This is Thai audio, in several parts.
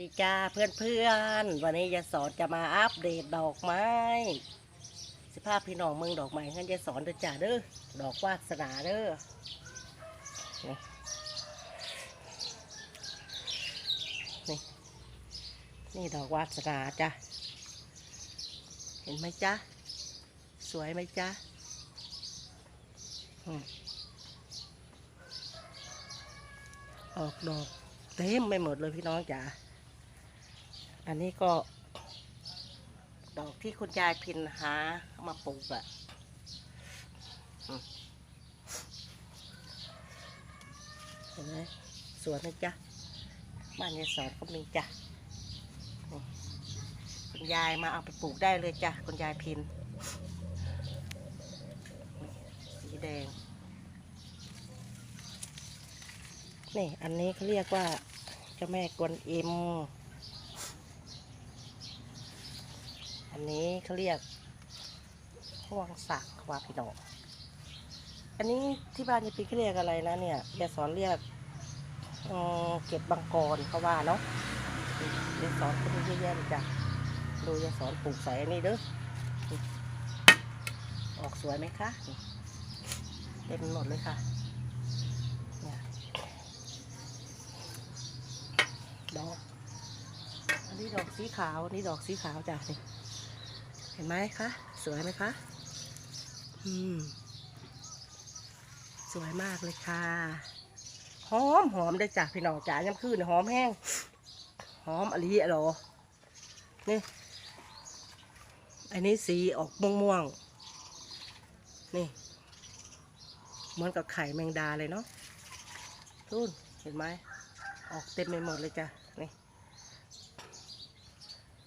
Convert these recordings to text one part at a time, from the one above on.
ดีจ้าเพื่อนเพื่อนวันนี้ยายสอนจะมาอัปเดตดอกไม้ สภาพพี่น้องเมืองดอกไม้งั้นยายสอนเด้อจ้าเด้อดอกวาสนาเด้อนี่นี่นี่ดอกวาสนาจ้ะเห็นไหมจ๊ะสวยไหมจ๊ะอออกดอกเต็มไปหมดเลยพี่น้องจ๋า อันนี้ก็ ดอกที่คุณยายพินหามาปลูกอะเห็นไหมสวนนะจ๊ะบ้านยายสอนก็มีจ้ะคุณยายมาเอาไปปลูกได้เลยจ้ะคุณยายพิน สีแดง นี่ อันนี้เขาเรียกว่าเจ้าแม่กวนอิม อั นนี้เขาเรียกห่วงสักว่าพี่น้องอันนี้ที่บ้านจะปีเขาเรียกอะไรนะเนี่ยยายสอนเรียกเก็บบังกรเขาว่าเนาะยายสอนก็มีเยอะแยะเลยจ้ะดูยายสอนปลูกใส่อันนี้เด้อออกสวยไหมคะเต็มหมดเลยค่ะดอก อันนี้ดอกสีขาวอันนี้ดอกสีขาวจ้ะนี่ เห็นไหมคะ สวยไหมคะอืมสวยมากเลยค่ะหอมหอมได้จากพี่น้องจ๋าย้ำคืนหอมแห้งหอมอะลีอะหรอนี่อันนี้สีออกม่วงม่วงๆนี่เหมือนกับไข่แมงดาเลยเนาะทุนเห็นไหมออกเต็มไปหมดเลยจ้ะนี่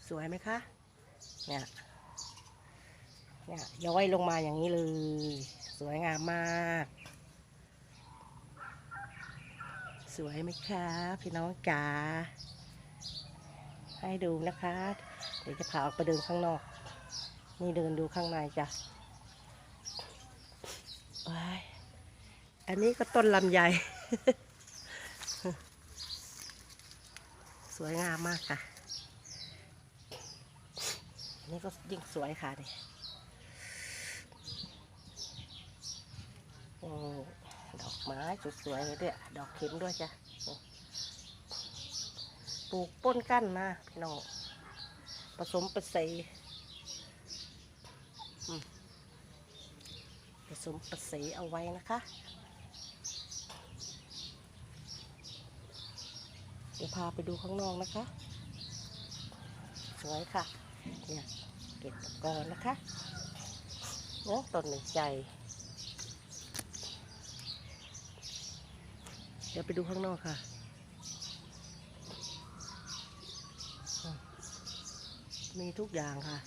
สวยไหมคะเนี่ย เนี่ยย้อยลงมาอย่างนี้เลย สวยงามมาก สวยไหมคะพี่น้องจ๋าให้ดูนะคะ เดี๋ยวจะพาออกไปเดินข้างนอก นี่เดินดูข้างในจ้ะว้ายอันนี้ก็ต้นลำไยสวยงามมากค่ะนนี้ก็ยิ่งสวยค่ะนี่ โอ้ ดอกไม้สวยๆเลยเนี่ยดอกเข็มด้วยจ้ะปลูกป้นกั้นมาพี่น้องผสมประสีผสมประสีเอาไว้นะคะเดี๋ยวพาไปดูข้างนอกนะคะ สวยค่ะเนี่ยเก็บก่อนนะคะเนาะต้นหนึ่งใจ เดี๋ยวไปดูข้างนอกค่ะมีทุกอย่างค่ะ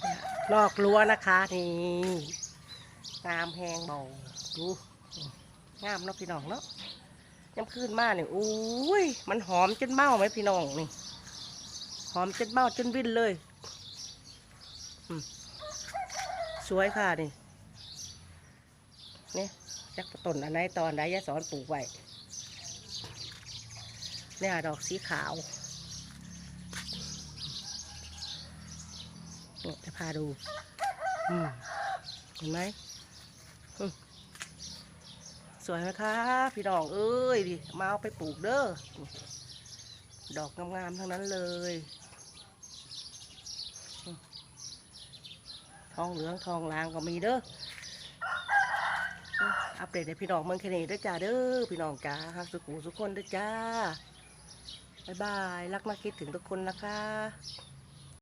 เนี่ยนอกรั้วนะคะนี่งามแหงเบาดูงามเนาะพี่น้องเนาะย้ำคืนมาเนี่ยอุ้ย มันหอมจนเมาไหมพี่น้องนี่ หอมจนเมาจนวิ่นเลย สวยค่ะนี่ นี่จักต้นอันไหนตอนไหนยายสอนปลูกไว้เนี่ยดอกสีขาวจะพาดูเห็นไหมสวยไหมคะพี่น้องเอ้ยดิมาเอาไปปลูกเด้อดอกงามๆทั้งนั้นเลยทองเหลืองทองลางก็มีเด้อ อัปเดตให้พี่น้องเมืองแค่นี้ด้วยจ้าเด้อพี่น้องจ้าฮักสุขุสุขคนด้วยจ้าบ๊ายบายรักมากคิดถึงทุกคนนะคะ